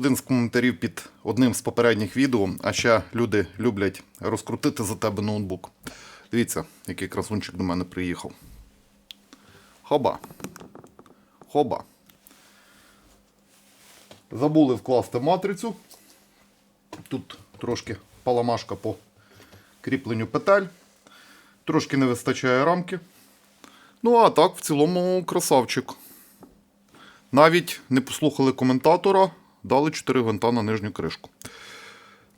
Один з коментарів під одним з попередніх відео, а ще люди люблять розкрутити за тебе ноутбук. Дивіться, який красунчик до мене приїхав. Хоба. Хоба. Забули вкласти матрицю. Тут трошки паламашка по кріпленню петель. Трошки не вистачає рамки. Ну, а так, в цілому, красавчик. Навіть не послухали коментатора, дали 4 гвинта на нижню кришку.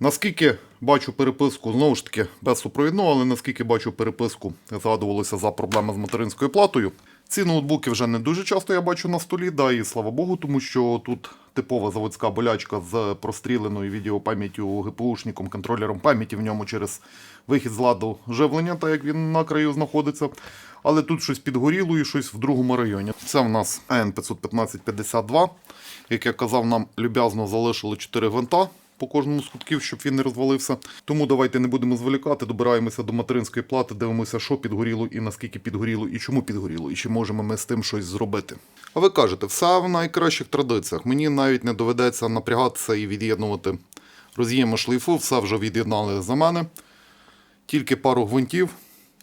Наскільки бачу переписку, знову ж таки, без супровідного, але наскільки бачу переписку, згадувалося за проблеми з материнською платою. Ці ноутбуки вже не дуже часто я бачу на столі, да, і слава Богу, тому що тут типова заводська болячка з простріленою відеопам'яттю ГПУшником, контролером пам'яті в ньому через вихід з ладу живлення, так як він на краю знаходиться. Але тут щось підгоріло і щось в другому районі. Це в нас AN51552. Як я казав, нам люб'язно залишили 4 гвинта по кожному з кутків, щоб він не розвалився. Тому давайте не будемо зволікати, добираємося до материнської плати, дивимося, що підгоріло і наскільки підгоріло, і чому підгоріло, і чи можемо ми з тим щось зробити. А ви кажете, все в найкращих традиціях. Мені навіть не доведеться напрягатися і від'єднувати роз'єми шлейфу, все вже від'єднали за мене. Тільки пару гвинтів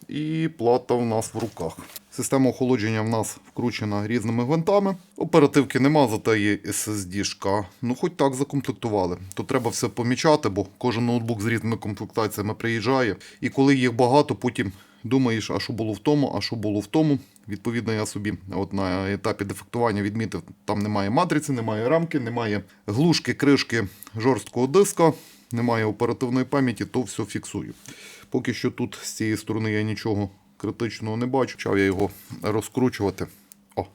і плата в нас в руках. Система охолодження в нас вкручена різними гвинтами. Оперативки нема, зате є SSD-шка. Ну, хоч так закомплектували. То треба все помічати, бо кожен ноутбук з різними комплектаціями приїжджає. І коли їх багато, потім думаєш, а що було в тому, а що було в тому. Відповідно, я собі от на етапі дефектування відмітив, там немає матриці, немає рамки, немає глушки, кришки жорсткого диска, немає оперативної пам'яті, то все фіксую. Поки що тут з цієї сторони я нічого критичного не бачу. Почав я його розкручувати. О.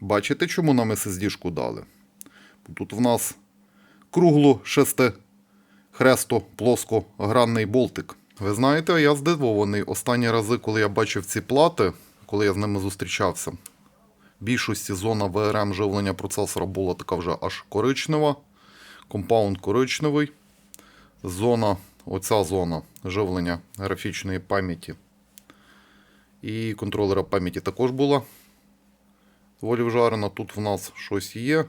Бачите, чому нам SSD-шку дали? Тут в нас кругло шести хресто плоскогранний болтик. Ви знаєте, я здивований. Останні рази, коли я бачив ці плати, коли я з ними зустрічався, В більшості зона ВРМ живлення процесора була така вже аж коричнева, компаунд коричневий. Зона, оця зона живлення графічної пам'яті і контролера пам'яті також була доволі вжарена. Тут в нас щось є.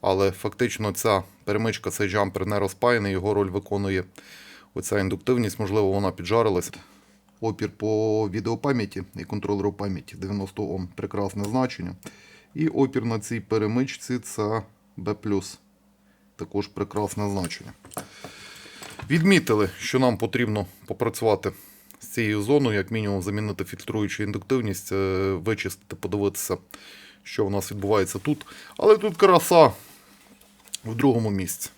Але фактично ця перемичка, цей джампер не розпаяний, його роль виконує оця індуктивність, можливо, вона піджарилась. Опір по відеопам'яті і контролеру пам'яті 90 Ом прекрасне значення. І опір на цій перемичці це B. Також прекрасне значення. Відмітили, що нам потрібно попрацювати з цією зоною, як мінімум замінити фільтруючу індуктивність, е, вичистити, подивитися, що у нас відбувається тут. Але тут краса в другому місці.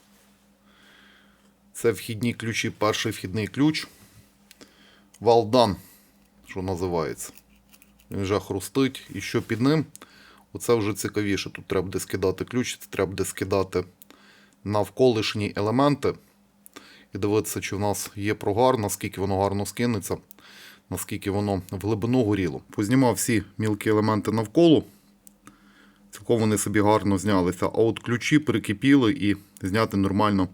Це вхідні ключі, перший вхідний ключ. Валдан, що називається. Він вже хрустить. І що під ним? Оце вже цікавіше. Тут треба буде скидати ключ, треба буде скидати навколишні елементи. І дивитися, чи в нас є прогар, наскільки воно гарно скинеться, наскільки воно в глибину горіло. Познімав всі мілкі елементи навколо. Цілком вони собі гарно знялися. А от ключі перекипіли і зняти нормально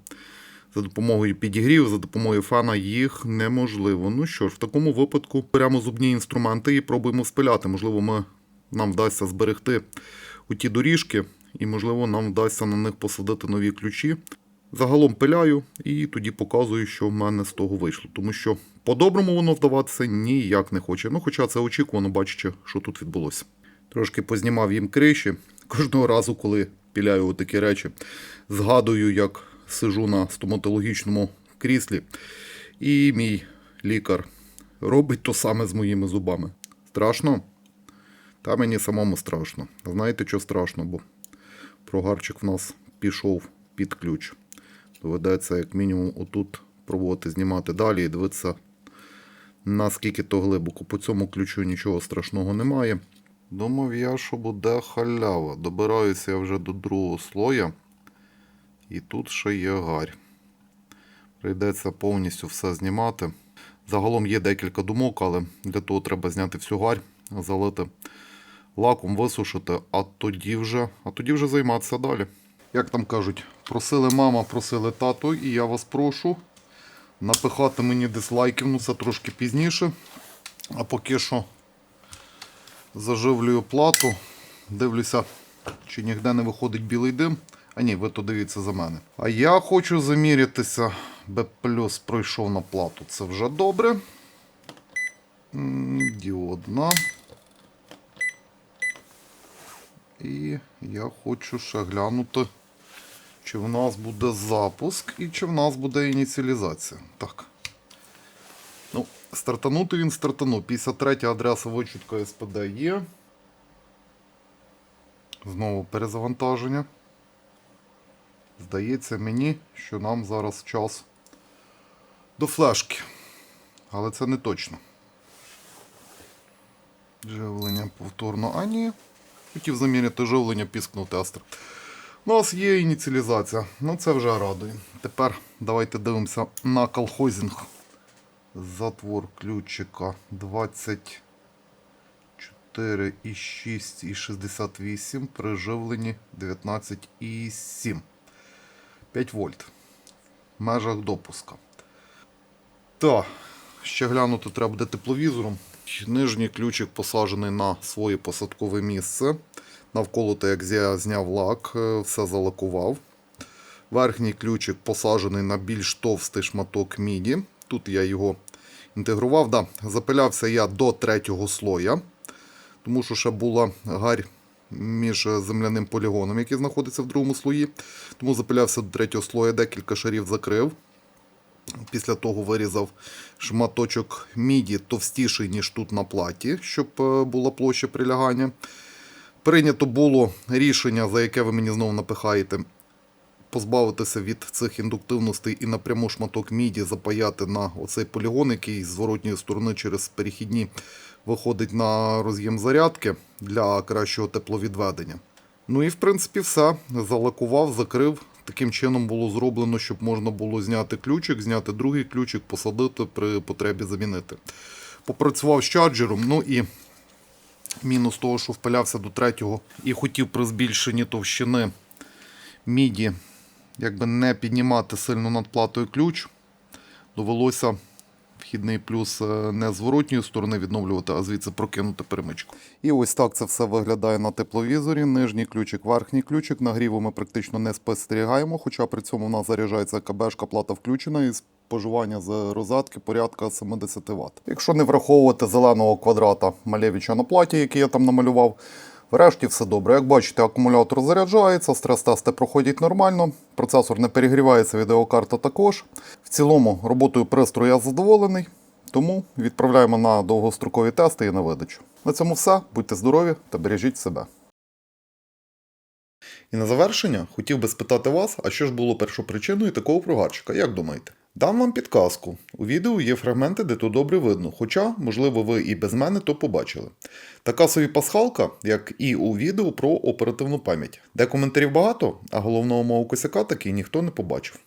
за допомогою підігріву, за допомогою фена їх неможливо. Ну що ж, в такому випадку беремо зубні інструменти і пробуємо спиляти. Можливо, ми, нам вдасться зберегти у ті доріжки, і, можливо, нам вдасться на них посадити нові ключі. Загалом пиляю і тоді показую, що в мене з того вийшло. Тому що по-доброму воно здаватися ніяк не хоче. Ну, хоча це очікувано, бачачи, що тут відбулося. Трошки познімав їм криші. Кожного разу, коли піляю такі речі, згадую, як сижу на стоматологічному кріслі, і мій лікар робить то саме з моїми зубами. Страшно? Та мені самому страшно. Знаєте, що страшно, бо прогарчик в нас пішов під ключ. Доведеться, як мінімум, отут пробувати знімати далі і дивитися, наскільки то глибоко. По цьому ключу нічого страшного немає. Думав я, що буде халява. Добираюся я вже до другого слоя. І тут ще є гарь. Прийдеться повністю все знімати. Загалом є декілька думок, але для того треба зняти всю гарь, залити лаком, висушити, а тоді вже, а тоді вже займатися далі. Як там кажуть, просили мама, просили тато, і я вас прошу напихати мені дизлайків, ну це трошки пізніше. А поки що заживлюю плату, дивлюся, чи ніде не виходить білий дим. А ні, ви то дивіться за мене. А я хочу замірятися. Б плюс пройшов на плату. Це вже добре. Діодна. І я хочу ще глянути, чи в нас буде запуск і чи в нас буде ініціалізація. Так. Ну, стартанути він стартанув. 53 адреса вичутка СПД є. Знову перезавантаження. Здається мені, що нам зараз час до флешки. Але це не точно. Живлення повторно. А ні. Хотів заміряти живлення, піскнув тестер. У нас є ініціалізація. Ну це вже радує. Тепер давайте дивимося на колхозінг. Затвор ключика 24 і 6 68 при живленні 19 і 7. 5 вольт. В межах допуска. Так, ще глянути треба буде тепловізором. Нижній ключик посаджений на своє посадкове місце. Навколо то, як я зняв лак, е, все залакував. Верхній ключик посаджений на більш товстий шматок міді. Тут я його інтегрував. Да, запилявся я до третього слоя, тому що ще була гарь між земляним полігоном, який знаходиться в другому слої. Тому запилявся до третього слоя, декілька шарів закрив. Після того вирізав шматочок міді товстіший, ніж тут на платі, щоб е, була площа прилягання. Прийнято було рішення, за яке ви мені знову напихаєте, позбавитися від цих індуктивностей і напряму шматок міді запаяти на оцей полігон, який з зворотньої сторони через перехідні виходить на роз'єм зарядки для кращого тепловідведення. Ну і в принципі все. Залакував, закрив. Таким чином було зроблено, щоб можна було зняти ключик, зняти другий ключик, посадити при потребі замінити. Попрацював з чарджером, ну і мінус того, що впилявся до третього і хотів при збільшенні товщини міді якби не піднімати сильно над платою ключ. Довелося вхідний плюс е, не зворотньої сторони відновлювати, а звідси прокинути перемичку. І ось так це все виглядає на тепловізорі. Нижній ключик, верхній ключик. Нагріву ми практично не спостерігаємо, хоча при цьому в нас заряджається КБшка, плата включена і споживання з розетки порядка 70 Вт. Якщо не враховувати зеленого квадрата Малевича на платі, який я там намалював, Врешті все добре. Як бачите, акумулятор заряджається, стрес-тести проходять нормально, процесор не перегрівається, відеокарта також. В цілому роботою пристрою я задоволений, тому відправляємо на довгострокові тести і на видачу. На цьому все. Будьте здорові та бережіть себе. І на завершення хотів би спитати вас, а що ж було першопричиною такого прогарчика, як думаєте? Дам вам підказку. У відео є фрагменти, де то добре видно, хоча, можливо, ви і без мене то побачили. Така собі пасхалка, як і у відео про оперативну пам'ять, де коментарів багато, а головного мого косяка таки ніхто не побачив.